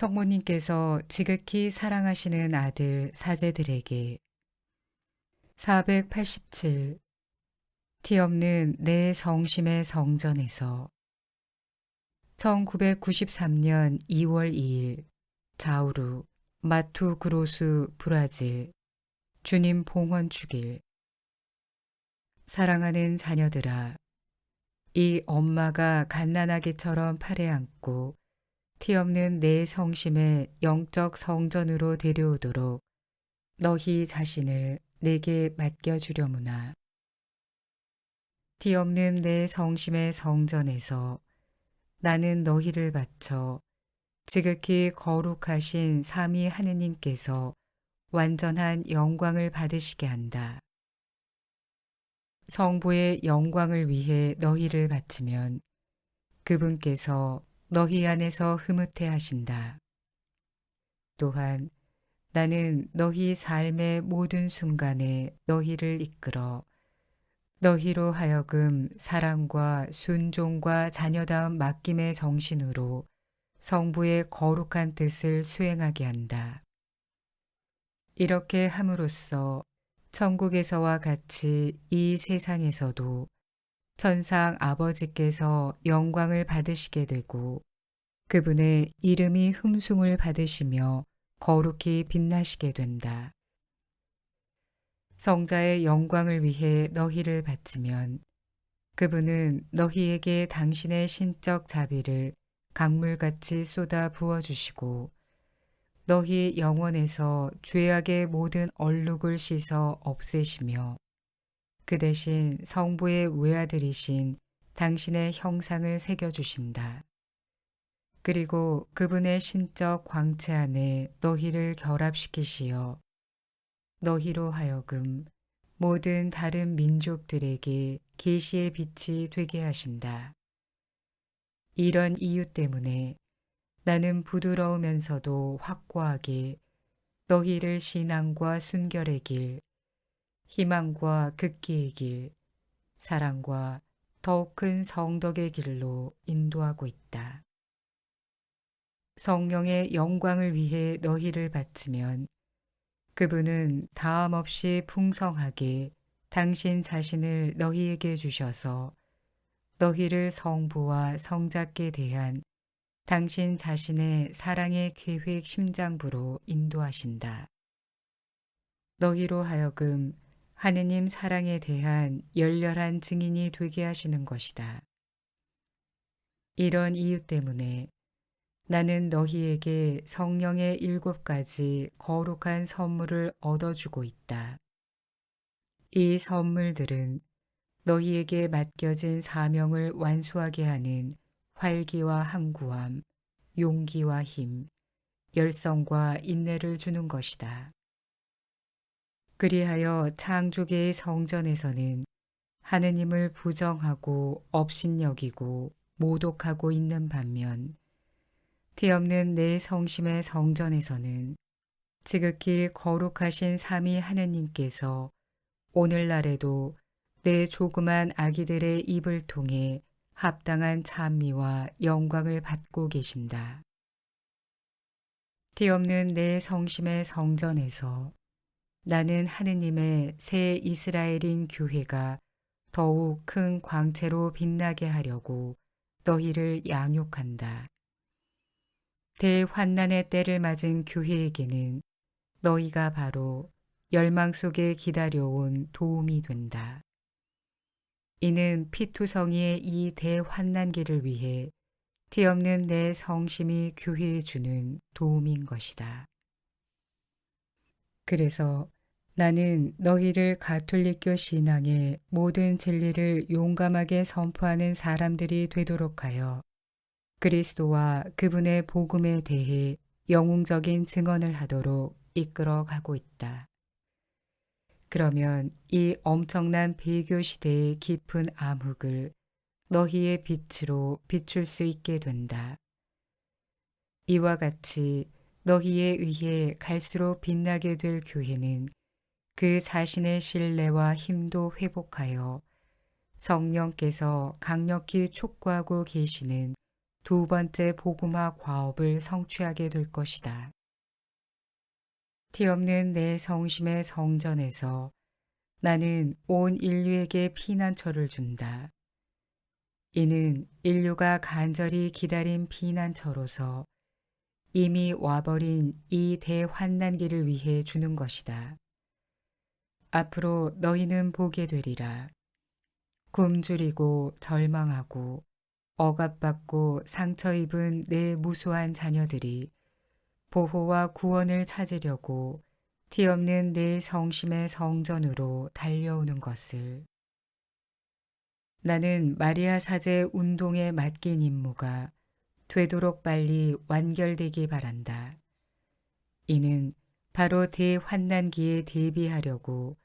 성모님께서 지극히 사랑하시는 아들 사제들에게 487. 티 없는 내 성심의 성전에서 1993년 2월 2일 자우루 마투 그로스 브라질 주님 봉헌 축일 사랑하는 자녀들아 이 엄마가 갓난아기처럼 팔에 안고 티 없는 내 성심의 영적 성전으로 데려오도록 너희 자신을 내게 맡겨주려무나. 티 없는 내 성심의 성전에서 나는 너희를 바쳐 지극히 거룩하신 삼위 하느님께서 완전한 영광을 받으시게 한다. 성부의 영광을 위해 너희를 바치면 그분께서 너희 안에서 흐뭇해 하신다. 또한 나는 너희 삶의 모든 순간에 너희를 이끌어 너희로 하여금 사랑과 순종과 자녀다운 맡김의 정신으로 성부의 거룩한 뜻을 수행하게 한다. 이렇게 함으로써 천국에서와 같이 이 세상에서도 천상 아버지께서 영광을 받으시게 되고 그분의 이름이 흠숭을 받으시며 거룩히 빛나시게 된다. 성자의 영광을 위해 너희를 바치면 그분은 너희에게 당신의 신적 자비를 강물같이 쏟아 부어주시고 너희 영혼에서 죄악의 모든 얼룩을 씻어 없애시며 그 대신 성부의 외아들이신 당신의 형상을 새겨주신다. 그리고 그분의 신적 광채 안에 너희를 결합시키시어 너희로 하여금 모든 다른 민족들에게 계시의 빛이 되게 하신다. 이런 이유 때문에 나는 부드러우면서도 확고하게 너희를 신앙과 순결의 길, 희망과 극기의 길, 사랑과 더욱 큰 성덕의 길로 인도하고 있다. 성령의 영광을 위해 너희를 바치면 그분은 다음 없이 풍성하게 당신 자신을 너희에게 주셔서 너희를 성부와 성자께 대한 당신 자신의 사랑의 계획 심장부로 인도하신다. 너희로 하여금 하느님 사랑에 대한 열렬한 증인이 되게 하시는 것이다. 이런 이유 때문에 나는 너희에게 성령의 일곱 가지 거룩한 선물을 얻어주고 있다. 이 선물들은 너희에게 맡겨진 사명을 완수하게 하는 활기와 항구함, 용기와 힘, 열성과 인내를 주는 것이다. 그리하여 창조계의 성전에서는 하느님을 부정하고 업신여기고 모독하고 있는 반면 티 없는 내 성심의 성전에서는 지극히 거룩하신 삼위 하느님께서 오늘날에도 내 조그만 아기들의 입을 통해 합당한 찬미와 영광을 받고 계신다. 티 없는 내 성심의 성전에서 나는 하느님의 새 이스라엘인 교회가 더욱 큰 광채로 빛나게 하려고 너희를 양육한다. 대환난의 때를 맞은 교회에게는 너희가 바로 열망 속에 기다려온 도움이 된다. 이는 피투성이의 이 대환난기를 위해 티 없는 내 성심이 교회에 주는 도움인 것이다. 그래서 나는 너희를 가톨릭교 신앙의 모든 진리를 용감하게 선포하는 사람들이 되도록 하여 그리스도와 그분의 복음에 대해 영웅적인 증언을 하도록 이끌어 가고 있다. 그러면 이 엄청난 배교 시대의 깊은 암흑을 너희의 빛으로 비출 수 있게 된다. 이와 같이 너희에 의해 갈수록 빛나게 될 교회는 그 자신의 신뢰와 힘도 회복하여 성령께서 강력히 촉구하고 계시는 두 번째 복음화 과업을 성취하게 될 것이다. 티 없는 내 성심의 성전에서 나는 온 인류에게 피난처를 준다. 이는 인류가 간절히 기다린 피난처로서 이미 와버린 이 대환난기를 위해 주는 것이다. 앞으로 너희는 보게 되리라. 굶주리고 절망하고 억압받고 상처 입은 내 무수한 자녀들이 보호와 구원을 찾으려고 티 없는 내 성심의 성전으로 달려오는 것을 나는 마리아 사제 운동에 맡긴 임무가 되도록 빨리 완결되기 바란다. 이는 바로 대환난기에 대비하려고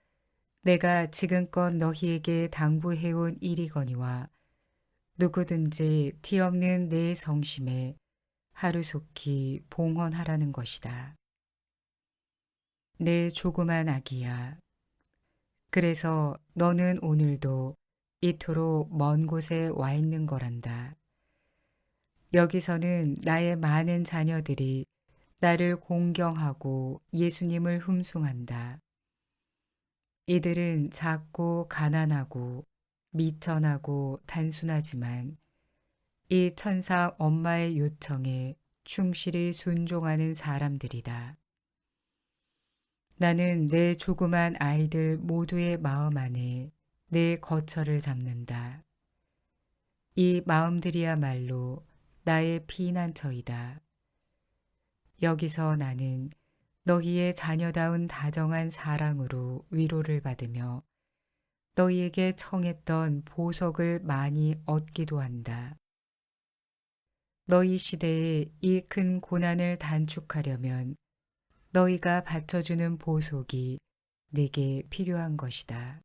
내가 지금껏 너희에게 당부해온 일이거니와 누구든지 티 없는 내 성심에 하루속히 봉헌하라는 것이다. 내 조그만 아기야. 그래서 너는 오늘도 이토록 먼 곳에 와 있는 거란다. 여기서는 나의 많은 자녀들이 나를 공경하고 예수님을 흠숭한다. 이들은 작고 가난하고 미천하고 단순하지만 이 천사 엄마의 요청에 충실히 순종하는 사람들이다. 나는 내 조그만 아이들 모두의 마음 안에 내 거처를 잡는다. 이 마음들이야말로 나의 피난처이다. 여기서 나는 너희의 자녀다운 다정한 사랑으로 위로를 받으며 너희에게 청했던 보석을 많이 얻기도 한다. 너희 시대에 이 큰 고난을 단축하려면 너희가 바쳐주는 보석이 내게 필요한 것이다.